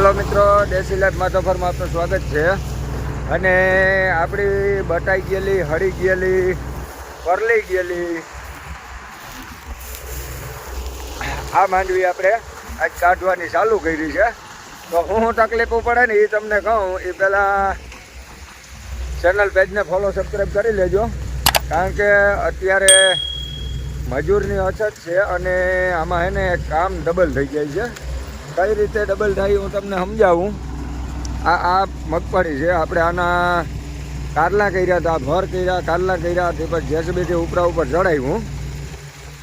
હાલો મિત્રો દેશી લાઈફ માધોફરમાં આપનું સ્વાગત છે. અને આપણી બટાઈ ગયેલી, હળી ગયેલી, પરલી ગયેલી. આ માંડવી આપણે આજ કાઢવાની ચાલુ કરી છે. તો હું તકલીફો પડે ને એ તમને કહું, એ પહેલાં ચેનલ પેજને ફોલો સબસ્ક્રાઈબ કરી લેજો. કારણ કે અત્યારે મજૂરની અછત છે અને આમાં એને કામ ડબલ થઈ જાય છે. કઈ રીતે ડબલ થાય હું તમને સમજાવું? આ આ મગફળી છે. આપણે આના કારલા કર્યા હતા, ભર કર્યા કારલા કર્યા તે પછી જેસબીથી ઉપરા ઉપર ચડાવ્યું.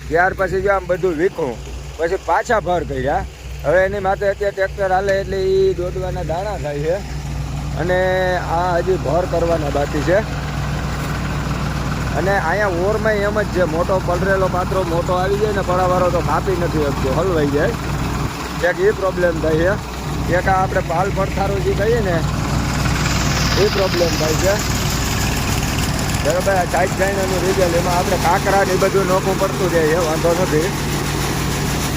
ત્યાર પછી જો આમ બધું વીખું, પછી પાછા ભર કર્યા. હવે એની માથે અત્યારે ટ્રેક્ટર હાલે એટલે એ દોડવાના દાણા થાય છે. અને આ હજી ભર કરવાના બાકી છે. અને અહીંયા ઓરમાં એમ જ છે, મોટો પલરેલો પાત્રો મોટો આવી જાય ને પડાવાળો તો કાપી નથી શકતો, હલવાઈ જાય. એક એ પ્રોબ્લેમ થાય છે. એક આપણે પાલ પડથારો જે કહીએ ને એ પ્રોબ્લેમ થાય છે. બરાબર, આ સાઈડ ચાઇનાનું રીઝલ એમાં આપણે કાંકરા ને બધું નોખું પડતું જાય છે, વાંધો નથી.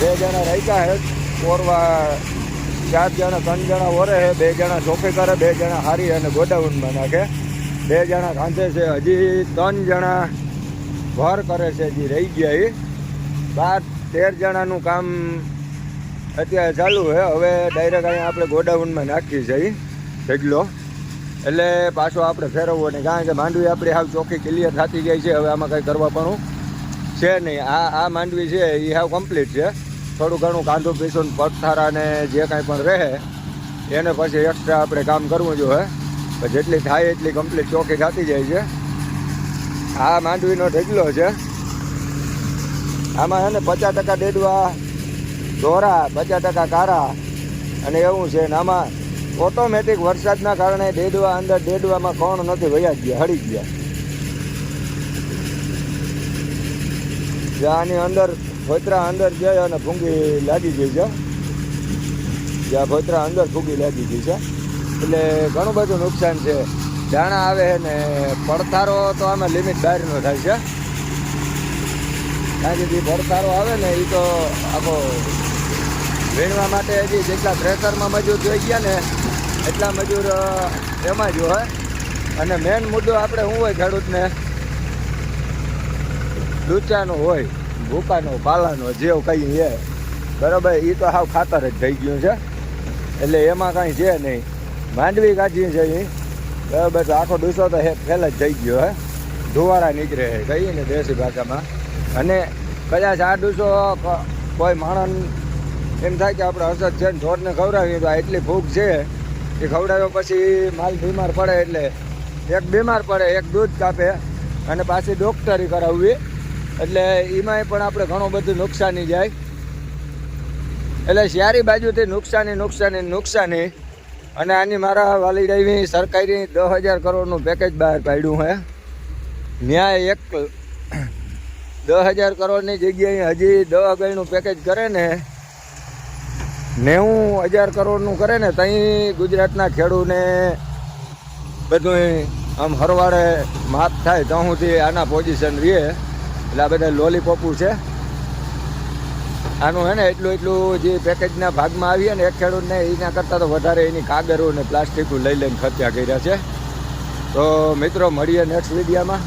બે જણા રાખ્યા છે ઓરવા ચાર જણા, ત્રણ જણા ઓરે છે, બે જણા ચોખી કરે, બે જણા હારી અને ગોડાઉનમાં નાખે. બે જણા ખાંચે છે, હજી ત્રણ જણા ભર કરે છે, હજી રહી ગયા એ બાર, તેર જણાનું કામ અત્યારે ચાલુ છે. હવે ડાયરેક્ટ અહીંયા આપણે ગોડાઉનમાં નાખી જઈ ઢગલો. એટલે પાછો આપણે ફેરવવો નહીં. કારણ કે માંડવી આપણી હાવ ચોખ્ખી ક્લિયર થતી જાય છે. હવે આમાં કંઈ કરવા પણ છે નહીં. આ આ માંડવી છે એ હાવ કમ્પ્લીટ છે. થોડું ઘણું કાંદો પીસું પગથારા ને જે કાંઈ પણ રહે, એને પછી એક્સ્ટ્રા આપણે કામ કરવું જોઈએ જેટલી થાય એટલી કમ્પ્લીટ ચોખ્ખી થતી જાય છે. આ માંડવીનો ઢગલો છે. આમાં છે ને પચાસ ટકા ડેડવા ધોરા પચાસ ટકા કારા અને એવું છે ને આમાં ઓટોમેટિક વરસાદના કારણે ડેડવા અંદર ડેડવામાં કોણ નથી વયા ગયા, હળી ગયા. જ્યાં આની અંદર, ભોતરા અંદર જાય અને ભૂંગી લાગી ગઈ છે. જ્યાં ભોતરા અંદર ફૂંગી લાગી ગઈ છે. એટલે ઘણું બધું નુકસાન છે. દાણા આવે ને પડથારો તો આમાં લિમિટ બહારનો થાય છે. કારણ કે જે પડતારો આવે ને એ તો આખો વીણવા માટે હજી જેટલા થ્રેસરમાં મજૂર જોઈ ગયા ને, એટલા મજૂર એમાં જ હોય અને મેન મુદ્દો આપણે શું હોય ખેડૂતને? લૂચાનો હોય, ભૂકાનો, પાલાનો, જેવું કહીએ એ બરાબર એ તો હાવ ખાતર જ થઈ ગયું છે. એટલે એમાં કાંઈ છે નહીં. માંડવી કાઢી છે એ બરાબર, તો આખો ડૂસો તો હે, ફેલ જ થઈ ગયો, હે. ધુવાળા નીકળે છે, કહીએ ને દેશી ભાષામાં. અને કદાચ આ ડૂસો કોઈ માણસ એમ થાય કે આપણે અસર છે ને ઢોરને ખવડાવીએ તો એટલી ભૂખ છે એ ખવડાવ્યો પછી માલ બીમાર પડે એટલે એક બીમાર પડે, એક દૂધ કાપે અને પાછી ડોક્ટરી કરાવવી. એટલે એમાંય પણ આપણે ઘણું બધું નુકસાની જાય. એટલે શિયારી બાજુથી નુકસાની નુકસાની નુકસાની. અને આની મારા વાલીડાઈવી સરકારી દસ હજાર કરોડનું પેકેજ બહાર પાડ્યું હે. ન્યાય એક દસ હજાર કરોડની જગ્યાએ હજી દવા ગણનું પેકેજ કરે ને નેવું હજાર કરોડનું કરે ને ત્યાં ગુજરાતના ખેડૂને બધું આમ હરવાડે માપ થાય તો હુંથી આના પોઝિશન રહે એટલે આ બધા લોલીપોપું છે. આનું હે ને એટલું એટલું જે પેકેજના ભાગમાં આવીએ ને એક ખેડૂતને એના કરતાં તો વધારે એની કાગરો ને પ્લાસ્ટિકો લઈ લઈને ખર્ચા કર્યા છે. તો મિત્રો મળીએ નેક્સ્ટ વિડીયામાં